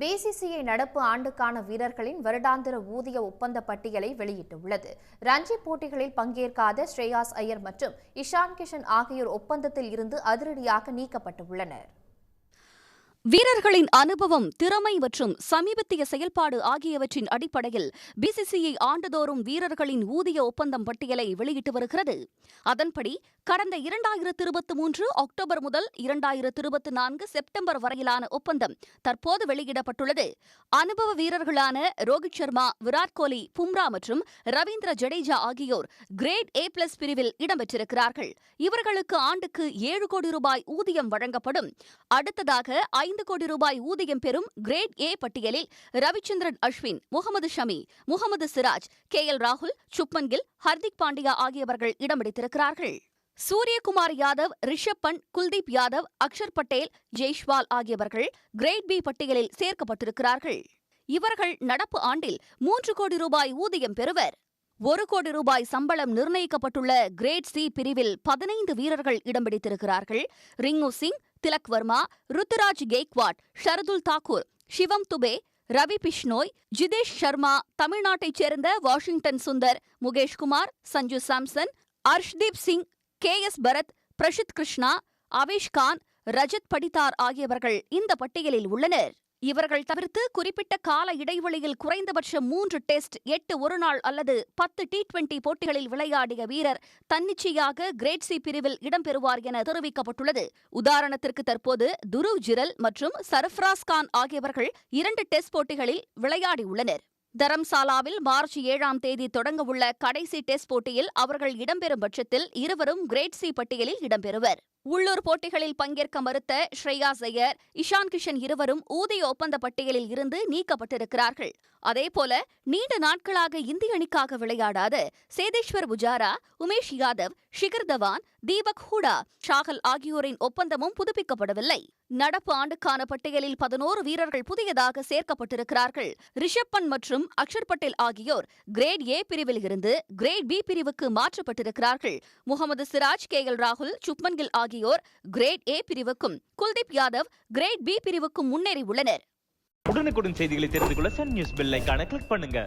BCCI நடப்பு ஆண்டுக்கான வீரர்களின் வருடாந்திர ஊதிய ஒப்பந்த பட்டியலை வெளியிட்டுள்ளது. ரஞ்சி போட்டிகளில் பங்கேற்காத ஸ்ரேயாஸ் ஐயர் மற்றும் இஷான் கிஷன் ஆகியோர் ஒப்பந்தத்தில் இருந்து அதிரடியாக நீக்கப்பட்டுள்ளனர். வீரர்களின் அனுபவம் திறமை மற்றும் சமீபத்திய செயல்பாடு ஆகியவற்றின் அடிப்படையில் பிசிசிஐ ஆண்டுதோறும் வீரர்களின் ஊதிய ஒப்பந்தம் பட்டியலை வெளியிட்டு வருகிறது. அதன்படி கடந்த இரண்டாயிரத்து இருபத்தி மூன்று அக்டோபர் முதல் இரண்டாயிரத்து இருபத்தி நான்கு செப்டம்பர் வரையிலான ஒப்பந்தம் தற்போது வெளியிடப்பட்டுள்ளது. அனுபவ வீரர்களான ரோஹித் சர்மா விராட் கோலி பும்ரா மற்றும் ரவீந்திர ஜடேஜா ஆகியோர் கிரேட் ஏ பிளஸ் பிரிவில் இடம்பெற்றிருக்கிறார்கள். இவர்களுக்கு ஆண்டுக்கு ஏழு கோடி ரூபாய் ஊதியம் வழங்கப்படும். அடுத்ததாக ஐந்து கோடி ரூபாய் ஊதியம் பெறும் கிரேட் ஏ பட்டியலில் ரவிச்சந்திரன் அஸ்வின் முகமது ஷமி முகமது சிராஜ் கே எல் ராகுல் சுப்மன் கில் ஹர்திக் பாண்டியா ஆகியவர்கள் இடம்பிடித்திருக்கிறார்கள் சூரியகுமார் யாதவ் ரிஷப் பண்ட் குல்தீப் யாதவ் அக்ஷர் பட்டேல் ஜெய்ஷ்வால் ஆகியவர்கள் கிரேட் பி பட்டியலில் சேர்க்கப்பட்டிருக்கிறார்கள். இவர்கள் நடப்பு ஆண்டில் மூன்று கோடி ரூபாய் ஊதியம் பெறுவர். ஒரு கோடி ரூபாய் சம்பளம் நிர்ணயிக்கப்பட்டுள்ள கிரேட் சி பிரிவில் பதினைந்து வீரர்கள் இடம் பிடித்திருக்கிறார்கள். ரிங்கு சிங் திலக் வர்மா ருத்துராஜ் கெய்க்வாட் ஷரதுல் தாக்கூர் சிவம் துபே ரவி பிஷ்னோய் ஜிதேஷ் சர்மா தமிழ்நாட்டைச் சேர்ந்த Washington Sundar Mukesh Kumar Sanju Samson Arshdeep Singh K S Bharat Prasidh Krishna Avesh Khan Rajat Patidar ஆகியவர்கள் இந்த பட்டியலில் உள்ளனர். இவர்கள் தவிர்த்து குறிப்பிட்ட கால இடைவெளியில் குறைந்தபட்சம் மூன்று டெஸ்ட் எட்டு ஒருநாள் அல்லது பத்து டி டுவெண்டி போட்டிகளில் விளையாடிய வீரர் தன்னிச்சையாக கிரேட் சி பிரிவில் இடம்பெறுவார் என தெரிவிக்கப்பட்டுள்ளது. உதாரணத்திற்கு தற்போது துருவ் ஜிரல் மற்றும் சர்ஃப்ராஸ் கான் ஆகியவர்கள் இரண்டு டெஸ்ட் போட்டிகளில் விளையாடியுள்ளனர் தரம்சாலாவில் மார்ச் ஏழாம் தேதி தொடங்கவுள்ள கடைசி டெஸ்ட் போட்டியில் அவர்கள் இடம்பெறும் பட்சத்தில் இருவரும் கிரேட் சி பட்டியலில் இடம்பெறுவர். உள்ளூர் போட்டிகளில் பங்கேற்க மறுத்த ஸ்ரேயா ஐயர் இஷான் கிஷன் இருவரும் ஊதிய ஒப்பந்த பட்டியலில் இருந்து நீக்கப்பட்டிருக்கிறார்கள். அதேபோல நீண்ட நாட்களாக இந்திய அணிக்காக விளையாடாத சேதேஸ்வர் புஜாரா உமேஷ் யாதவ் ஷிகர் தவான் தீபக் ஹூடா ஷாகல் ஆகியோரின் ஒப்பந்தமும் புதுப்பிக்கப்படவில்லை. நடப்பு ஆண்டுக்கான பட்டியலில் பதினோரு வீரர்கள் புதியதாக சேர்க்கப்பட்டிருக்கிறார்கள். ரிஷப் பன் மற்றும் அக்ஷர் பட்டேல் ஆகியோர் கிரேட் ஏ பிரிவில் இருந்து கிரேட் பி பிரிவுக்கு மாற்றப்பட்டிருக்கிறார்கள். முகமது சிராஜ் கே எல் ராகுல் சுப்மன் கில் ஆகியோர் கிரேட் ஏ பிரிவுக்கும் குல்தீப் யாதவ் கிரேட் பி பிரிவுக்கும் முன்னேறி உள்ளனர். உடனுக்குடன் செய்திகளை தெரிந்து கொள்ள சன் நியூஸ் பெல் கிளிக் பண்ணுங்க.